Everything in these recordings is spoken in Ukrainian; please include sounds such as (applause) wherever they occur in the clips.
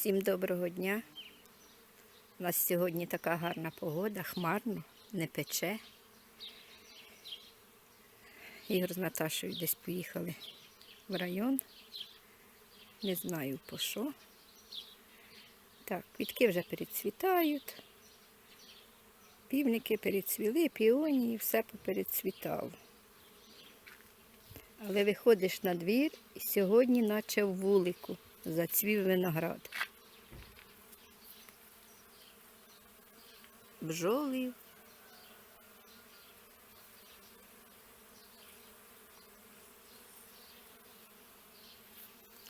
Всім доброго дня. У нас сьогодні така гарна погода, хмарно, не пече. Ігор з Наташою десь поїхали в район. Не знаю по що. Так, квітки вже перецвітають. Півники перецвіли, піонії, все поперецвітало. Але виходиш на двір і сьогодні, наче в вулику, зацвів виноград. Бджоли.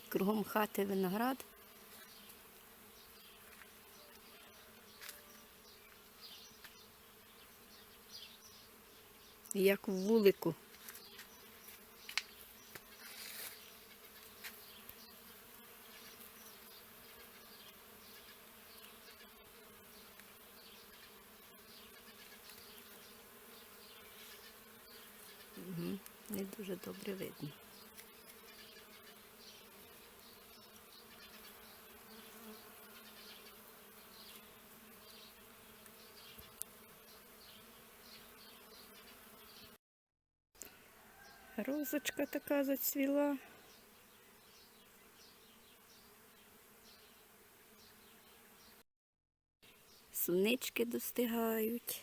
Кругом хати виноград. Як в вулику. Мгм, Не дуже добре видно. Розочка така зацвіла. Сунички достигають.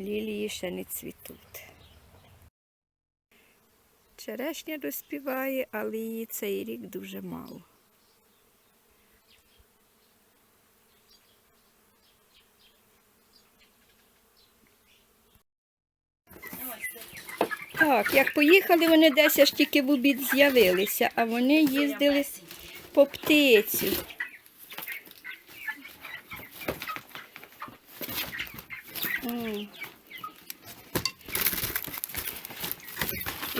Лілії ще не цвітуть. Черешня доспіває, але її цей рік дуже мало. Так, як поїхали вони десь аж тільки в обід з'явилися, а вони їздили по птицю. М.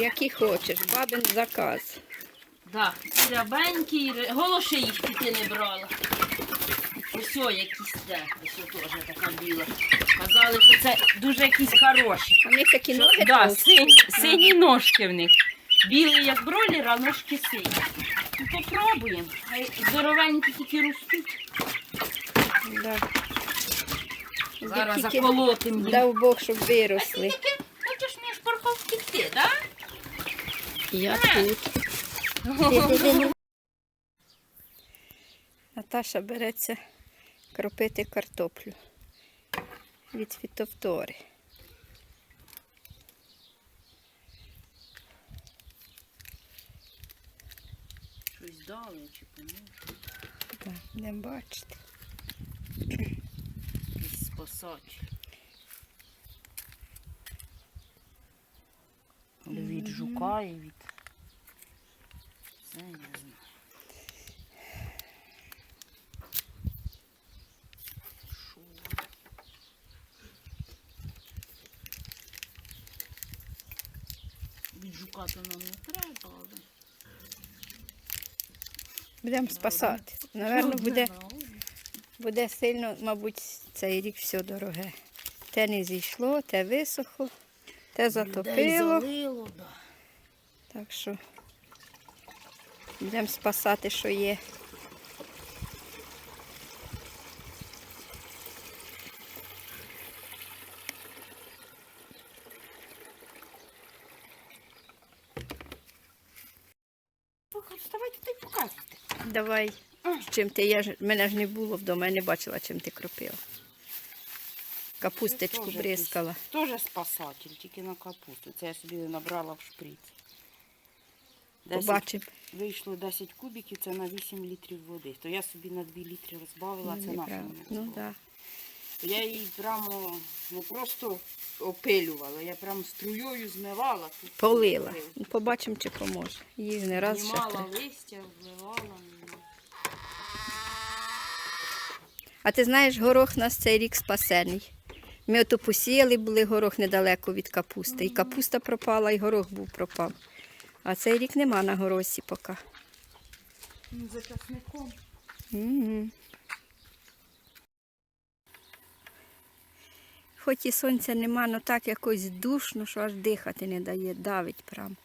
Які хочеш, бабин заказ. Так, і рябенькі, і голоши їх піти не брала. Ось якісь де, ось теж така біла. Казали, що це дуже якісь хороші. У них такі ноги Да, сині, сині ножки в них. Білий як бролер, а ножки сині. Ну, попробуємо. Здоровенькі тільки ростуть. Да. Зараз Тільки заколотим їм. Дав Бог, щоб виросли. Ти хочеш мені шпорхов втекти, так? Я Е. тут. (laughs) Наташа береться кропити картоплю від фітовтори. Щось дали чи помогли. Так, будемо бачити. Якийсь спасатель. Від жука і від. Це я знаю. Від жука то нам не треба, але. Будемо спасати. Наверно, буде, буде сильно, мабуть, цей рік все дороге. Те не зійшло, те висохло, те затопило. Так що будемо спасати, що є. Вставайте та й показуйте. Давай. Чим ти? Я ж, мене ж не було вдома, я не бачила, чим ти кропила. Капусточку Теж бризкала. якийсь- Теж спасатель, тільки на капусту. Це я собі набрала в шприц. Десять- Побачимо. Вийшло 10 кубиків, це на 8 літрів води. То я собі на 2 літри розбавила, це наша Ну так. Я її прямо не просто опилювала, я прямо струєю змивала. Тут Полила. Ну, Побачимо, чи поможе. Їй не раз ще Знімала треба. листя, вливала. ну. А ти знаєш, горох нас цей рік спасений. Ми ото посіяли були горох недалеко від капусти. І капуста пропала, і горох був пропав. А цей рік нема на горосі поки. За часником. Хоч і сонця нема, але так якось душно, що аж дихати не дає, давить прям.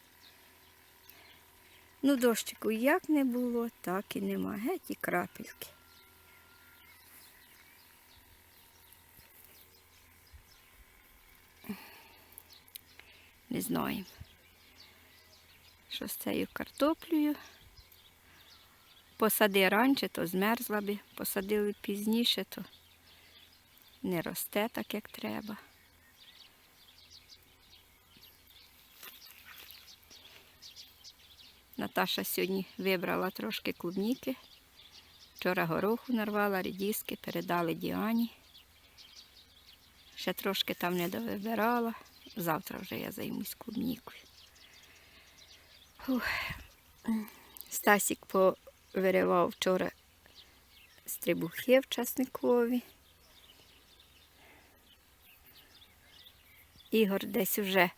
Ну, дощику як не було, так і нема. Геть і крапельки. Не знаємо. Що з цією картоплею. Посади раніше, то змерзла би, посадили пізніше, то не росте так, як треба. Наташа сьогодні вибрала трошки клубніки. Вчора гороху нарвала, рідіски, передали Діані. Ще трошки там не довибирала. Завтра вже я займусь клубнікою. Стасік повиривав вчора стрибухи в часникові. Ігор десь вже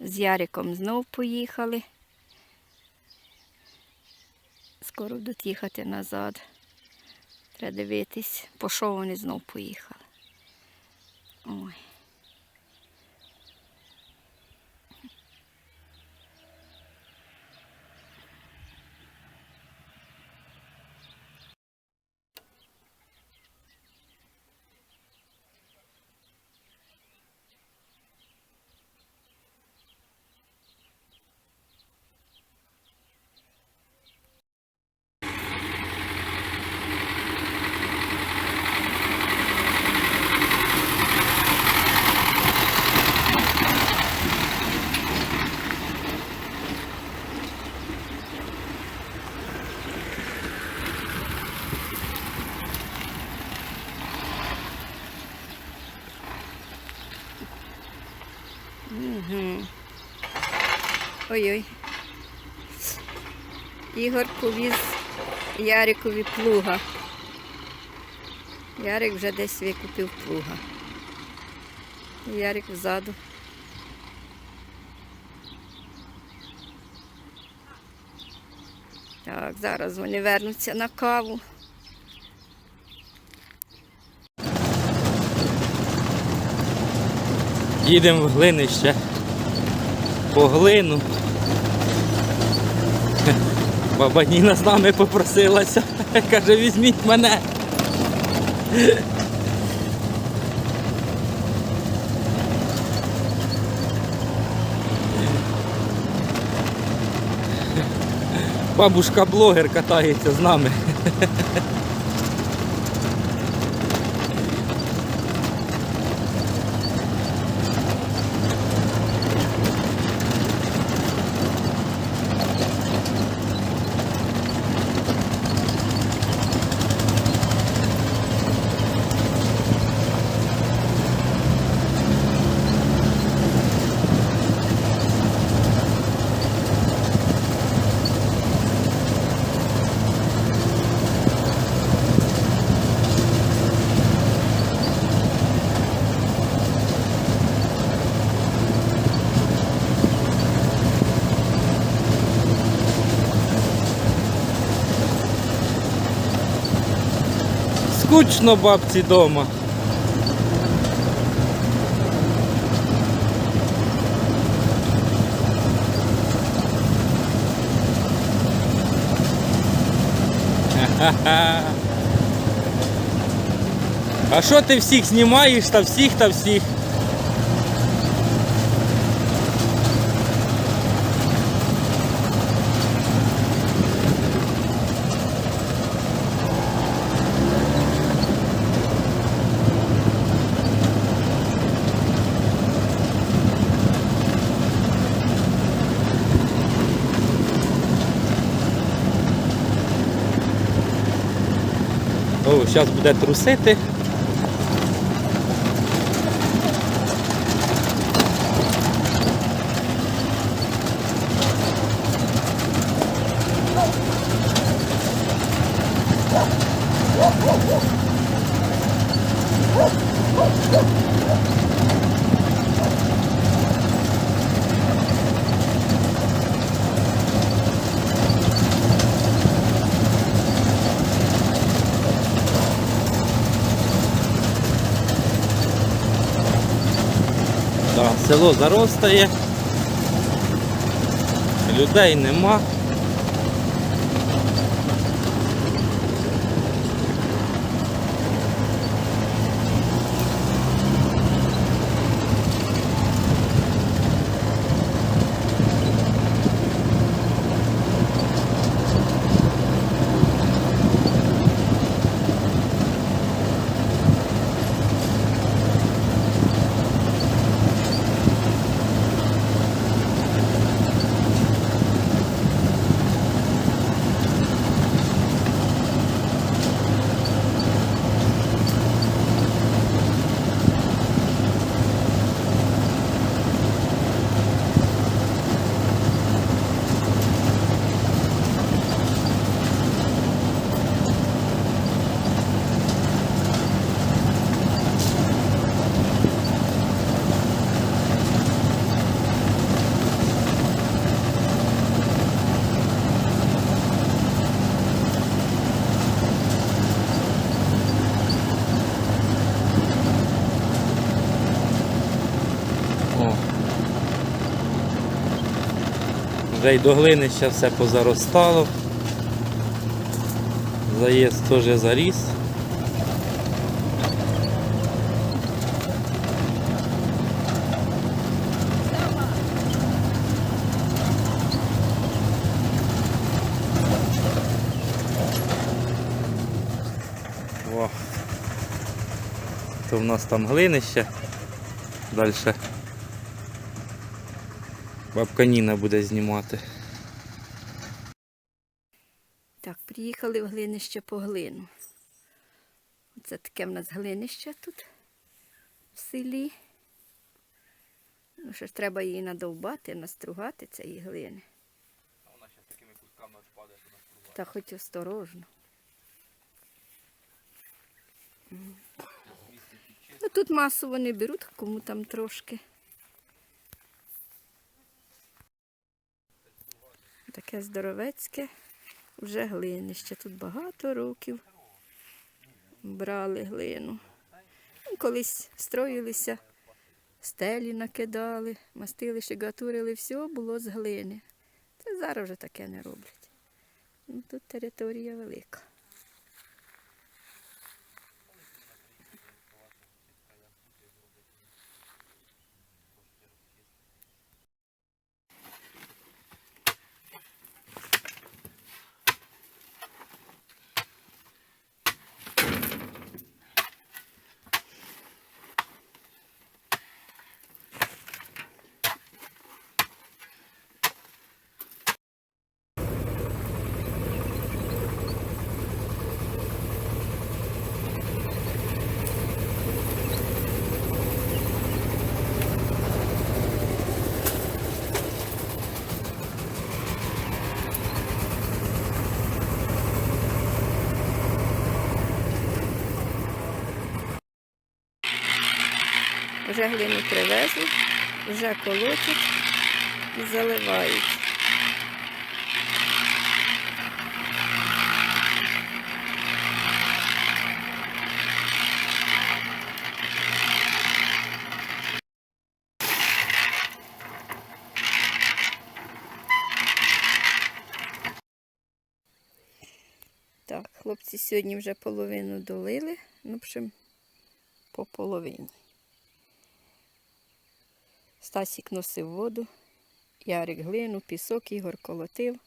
з Яриком знов поїхали. Скоро будуть їхати назад. Треба дивитись, по що вони знов поїхали. Ой. Угу. Ой-ой. Ігор повіз Ярикові плуга. Ярик вже десь викупив плуга. Ярик взаду. Так, зараз вони вернуться на каву. Їдемо в глинище. По глину. Баба Ніна з нами попросилася. (laughs) Каже, візьміть мене. Бабушка блогер катається з нами. (laughs) Скучно бабці дома. (laughs) Ха-ха-ха. А що ти всіх знімаєш та всіх та всіх? О, буде трусити. Да, село заростає. Людей нема. Вже й до глинища все позаростало. Заїзд теж заріс. О. То в нас там глинище. Далі бабка Ніна буде знімати. Так, приїхали в глинище по глину. Це таке в нас глинище тут в селі. Ну, що ж треба її надовбати, настругати цієї глини. Вона ще такими кусками впаде, що Та хоч осторожно. Ну, тут масово не беруть, кому там трошки. Таке здоровецьке вже глинище. Тут багато років брали глину. Ну, Колись строїлися, стелі накидали, мастили, шигатурили, все було з глини. Це зараз вже таке не роблять. Ну, тут територія велика. Вже глину привезли, вже колотять і заливають. Так, хлопці сьогодні вже половину долили, ну, в общем, по половині. Стасік носив воду, Ярик глину, пісок, Ігор колотив.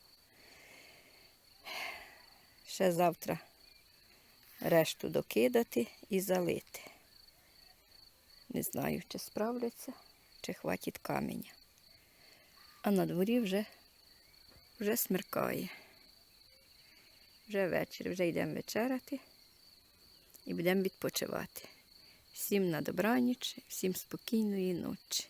Ще завтра решту докидати і залити. Не знаю, чи справляться, чи хватить каменя. А на дворі вже, вже смеркає. Вже вечір, вже йдемо вечеряти і будемо відпочивати. Всім на добраніч, всім спокійної ночі.